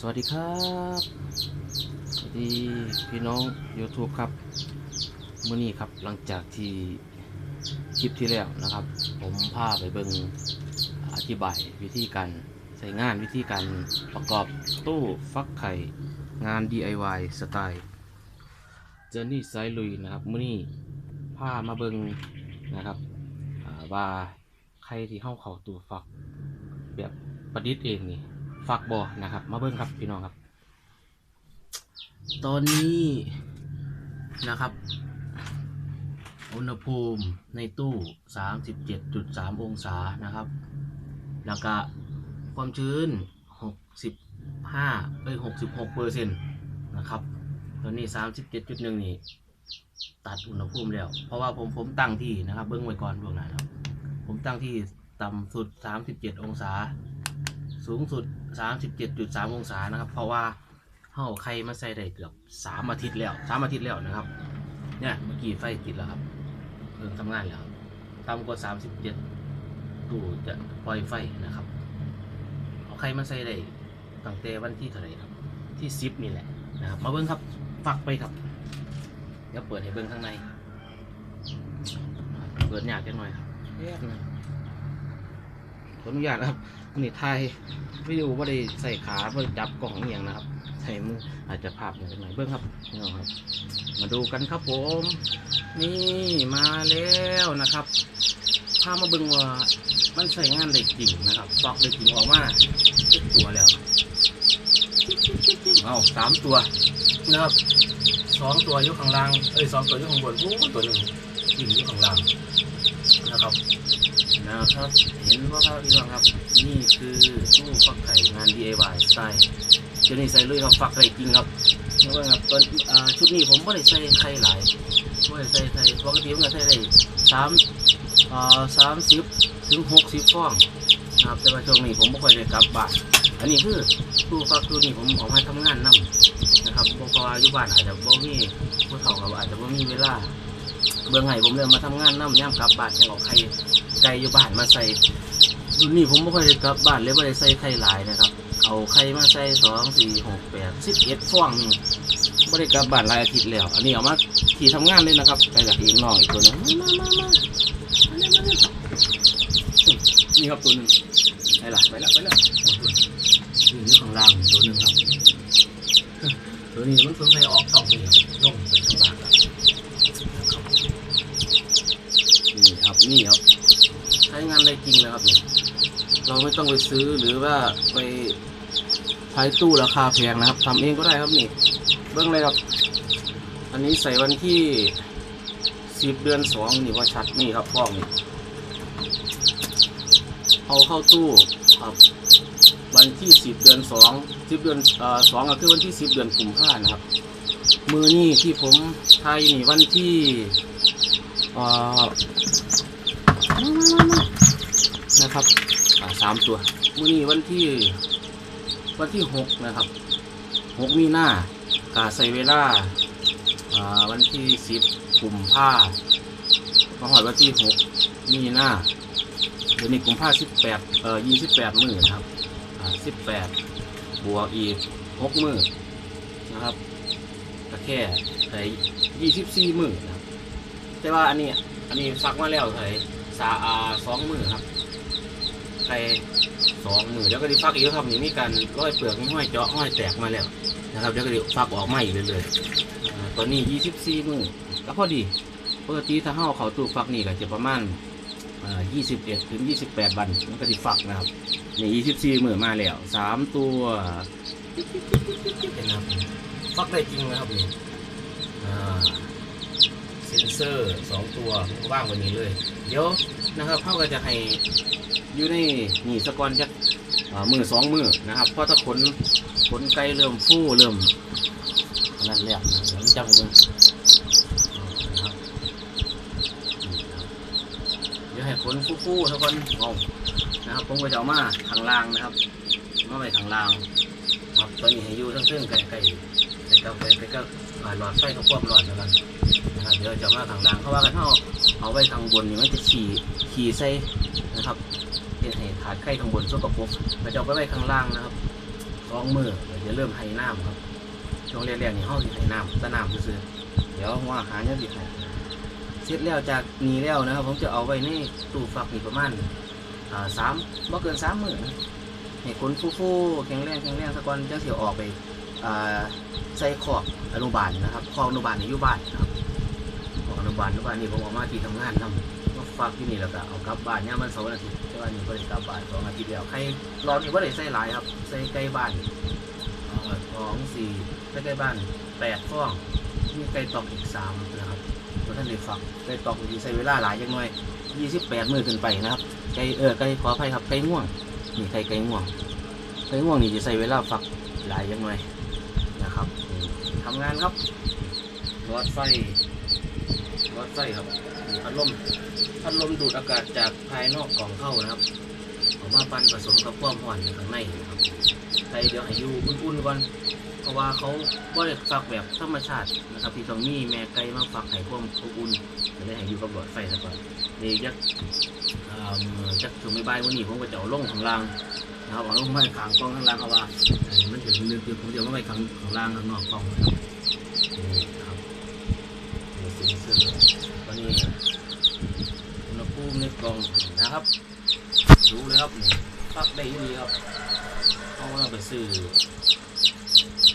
สวัสดีครับ สวัสดีพี่น้อง YouTube ครับเมื่อนี้ครับหลังจากที่คลิปที่แล้วนะครับ ผมพาไปเบิงอธิบายวิธีการใช้งานวิธีการประกอบตู้ฟักไข่งาน DIY สไตล์เจอร์นี่ไซลุยนะครับเมื่อนี้พามาเบิงนะครับว่าใครที่เข้าเขาตู้ฟักแบบประดิษฐ์เองนี่ ฟักบอนะครับ มาเบิ้งครับพี่น้องครับ ตอนนี้นะครับ อุณหภูมิในตู้ 37.3 องศานะครับ แล้วก็ความชื้น 65เอ้ย66เปอร์เซ็นต์นะครับ ตอนนี้ 37.1 นี่ ตัดอุณหภูมิแล้ว เพราะว่าผมผมตั้งที่นะครับ เบิ้งไว้ก่อนล่วงหน้าครับ ผมตั้งที่ต่ำสุด 37 องศา สูงสุด 37.3องศานะครับ เพราะว่าเฮาไข่มาใส่ได้เกือบ3อาทิตย์แล้ว3อาทิตย์แล้วนะครับ เนี่ยเมื่อกี้ไฟติดแล้วครับเริ่มทำงานแล้วต่ำกว่า37ตู้จะปล่อยไฟนะครับ เอาไข่มาใส่ได้ตั้งแต่วันที่เท่าไหร่ครับ ที่10นี่แหละนะครับ มาเบิ้งครับฝักไปครับเดี๋ยวเปิดให้เบิ้งข้างใน เปิดยากจังหน่อยครับ ออนุญาตครับนี่ถ่ายวิดีโอว่าได้ใส่ขาว่าได้จับกล่องอย่างนะครับ ใส่มืออาจจะภาพอยหน่อยเบื้องครับพี่น้องครับ มาดูกันครับผม นี่มาแล้วนะครับพามาเบิ่งว่ามันใส่งานได้จริงนะครับฟอกได้จริงออกมาเจ็ดตัวแล้วเอาสามตัวนะครับสองตัวอยู่ข้างล่างเอ้ยสองตัวอยู่ข้างบนโอ้ตัวหนึ่งยิงอยู่ข้างล่างนะครับ นะครับเห็นว่าครับพี่น้องครับ นี่คือตู้ฟักไข่งาน DIY สไตล์เจนี่ใส่เลยครับฟักไข่จริงครับเห็นว่าครับตอนอชุดนี้ผมไม่ได้ใส่ไข่หลายไม่ได้ใส่ไข่ปกติผมจะใส่ได้สามสามสิบถึงหกสิบฟองนะครับแต่ว่าช่วงนี้ผมไม่ค่อยได้กลับบ้านอันนี้คือตู้ฟักตู้นี้ผมออกมาทำงานนํนะครับเพราะว่าอยู่บ้านอาจจะบ่มีผู้เฒ่าครับอาจจะบ่มีเวลา เบื้องไห้ผมเริ่มมาทำงานนํย่ามกลับบ้านยังเอาไข่ไก่อยู่บ้านมาใส่รุ่นนี้ผมไม่ค่อยได้กลับบ้านเลยไม่ได้ใส่ไข่หลายนะครับ เอาไข่มาใส่สองสี่หกแปดสิบเอ็ดฟองหนึงไม่ได้กลับบ้านหลายอาทิตย์แล้ว อันนี้เอามาที่ทำงานเลยนะครับไปกับอีกน้องอีกตัวหนึงมามามามาอันนี้มาเลยนี่ครับตัวหนึ่งไปละไปละไปละโอ้โหนี่อยู่ข้างล่างตัวหนึ่งครับ ตัวนี้มันเพิ่งไปออกสองนี่ครับลงไปข้างล่างแล้วนี่ครับนี่ครับ ใช้งานได้จริงนะครับ เราไม่ต้องไปซื้อหรือว่าไปใช้ตู้ราคาแพงนะครับทำเองก็ได้ครับนี่เบื้องเลยครับ อันนี้ใส่วันที่สิบเดือนสองนี่ว่าชัดนี่ครับฟองนี่เอาเข้าตู้ครับ วันที่สิบเดือนสองสิบเดือนเอ่อสองก็คือวันที่สิบเดือนกุมภานะครับ มือนี่ที่ผมไทยนี่วันที่เอ่อ มามามามานะ ครับอ่าสามตัวมื้อนี้วันที่ วันที่หกนะครับหกมีหน้ากาใส่เวลาอ่าวันที่สิบกุมภามาหอดวันที่หกมีหน้าเดี๋ยวนี้กุมภาสิบแปดเอ่อยี่สิบแปดมื้อนะครับอ่าสิบแปดบวกอีกหกมื้อนะครับก็แค่ใส่ยี่สิบสี่มื้อนะครับแต่ว่าอันนี้อันนี้ฟักมาแล้วเถยสาอาสองมือครับ ไก่สองมือแล้วก็ได้ฟักอีกครับนี่มีการร้อยเปลือกมีห้อยเจาะห้อยแตกมาแล้วนะครับแล้วก็ได้ฟักออกมาอีกเรื่อยๆตอนนี้ยี่สิบสี่มือก็พอดีปกติถ้าเฮาเขาตู้ฟักนี่ก็จะประมาณยี่สิบเอ็ดถึงยี่สิบแปดวันมันก็ได้ฟักนะครับนี่ยี่สิบสี่มือมาแล้วสามตัวนไหมครับฟักได้จริงนะครับนี่เซนเซอร์สองตัวว่างว้นี้เลย เดี๋ยวนะครับเขาก็จะให้ อยู่ในนี่สกอนจะอ่ามือสองมือนะครับเพราะถ้าขนขนไกลเริ่มฟู่เริ่มนั่นแหละเดี๋ยวมันจับมือนะเดี๋ยวให้ขนฟู่ๆทุกคนเอานะครับผมก็จะเอามาทางล่างนะครับมาไปทางล่างครับตอนนี้ให้อยู่ทั้งเรื่องไก่ไก่ไก่กาไก่ไก่ก็หลอดไฟเขาควบหลอดกันนะครับเดี๋ยวจะมาทางล่างเพราะว่ากันถ้าเอาเอาไว้ทางบนนี่มันจะขี่ขี่ใส่นะครับ เห็นให้ขาดไข่ข้างบนสกปรกเราจะเอาไปไว้ข้างล่างนะครับสองมือเดี๋ยวเริ่มให้น้ำครับช่วงแรกๆนี่เฮาสิให้น้ำตะน้ำซื่อๆเดี๋ยวหัวอาหารเนี่ยสิให้เสร็จแล้วจากนี้แล้วนะครับ ผมจะเอาไว้ในตู้ฟักนี่ประมาณอ่าสามบ่เกินสามมือนะให้คนฟูๆแข็งแรงแข็งแรงสักวันจังสิเออกไปใส่ขอกอนุบาลนะครับขอกอนุบาลในยู่บ้านนะครับขอกอนุบาลอนุบาลนี่ผมออกมาที่ทำงานทำ ฝากที่นี่แล้วก็เอากลับบ้านเนี่ยมันเสาร์วันอาทิตย์แต่ว่านี่ก็ได้กลับบ้านสองอาทิตย์แล้วใครรอบนี้ว่าได้ใส่หลายครับใส่ใกล้บ้านสองสี่ใกล้ๆบ้านแปดฟองมีไก่ตอกอีกสามนะครับท่านได้ฝักไก่ตอกที่ใส่เวลาหลายจังหน่อยยี่สิบแปดมือขึ้นไปนะครับไก่เออไก่ขออภัยครับไก่ง่วงนี่ไก่ไก่ง่วงไก่ง่วงนี่จะใส่เวลาฝักหลายจังหน่อยนะครับทำงานครับหลอดไฟหลอดไฟครับ พัดลมพัดลมดูดอากาศจากภายนอกกล่องเข้านะครับเอามาปั่นผสมกับความร้อนข้างในนะครับใครเดี๋ยวให้อยู่อุ่นๆก่อนเพราะว่าเขาบ่ได้ฝักแบบธรรมชาตินะครับที่ต้องมีแม่ไก่มาฝักให้ความอุ่นจะได้ให้อยู่กับหลอดไฟซะก่อนนี่จักจักถึงไม่บวันนี้ผมก็จะเอาลงข้างล่างนะครับเอาลงไว้ขางกล้องข้างล่างเพราะว่ามันถึงเรื่องเดียวผมจะเอามาไว้ขางข้างล่างข้างนอกกล้องนะครับนี่ครับเซนเซอร์ตัวนี้อุณหภูมิใน กล่องนะครับดูเลยครับฟักได้ดีครับต้องไปซื้อ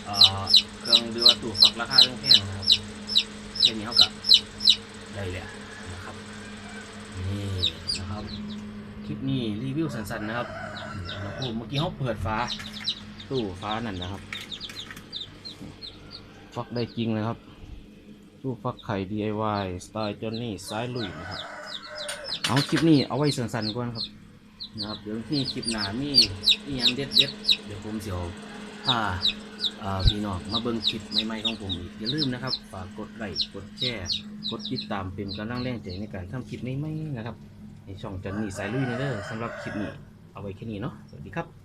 เอ่อเครื่องดูว่าตู้ฟักราคาแพงนะครับแค่นี้เขาก็ได้เลยนะครับนี่นะครับคลิปนี้รีวิวสั้นๆนะครับอุณหภูมิเมื่อกี้เขาเปิดฟ้าตู้ฟ้านั่นนะครับฟักได้จริงนะครับตู้ฟักไข่ DIY สไตล์จอนนี่สายลุยนะครับ เอาคลิปนี้เอาไว้สั้นๆก่อนครับนะครับเดี๋ยวที่คลิปหน้ามีอีหยังเด็ดเด็ดๆเดี๋ยวผมเสียวพาอ่าพี่น้องมาเบิ่งคลิปใหม่ๆของผมอีกอย่าลืมนะครับฝากกดไลค์กดแชร์กดติดตามเป็นกำลังแรงใจในการทำคลิปใหม่ๆนะครับในช่องจันนี่สายลุยเนเดอร์สำหรับคลิปนี้เอาไว้แค่นี้เนาะสวัสดีครับ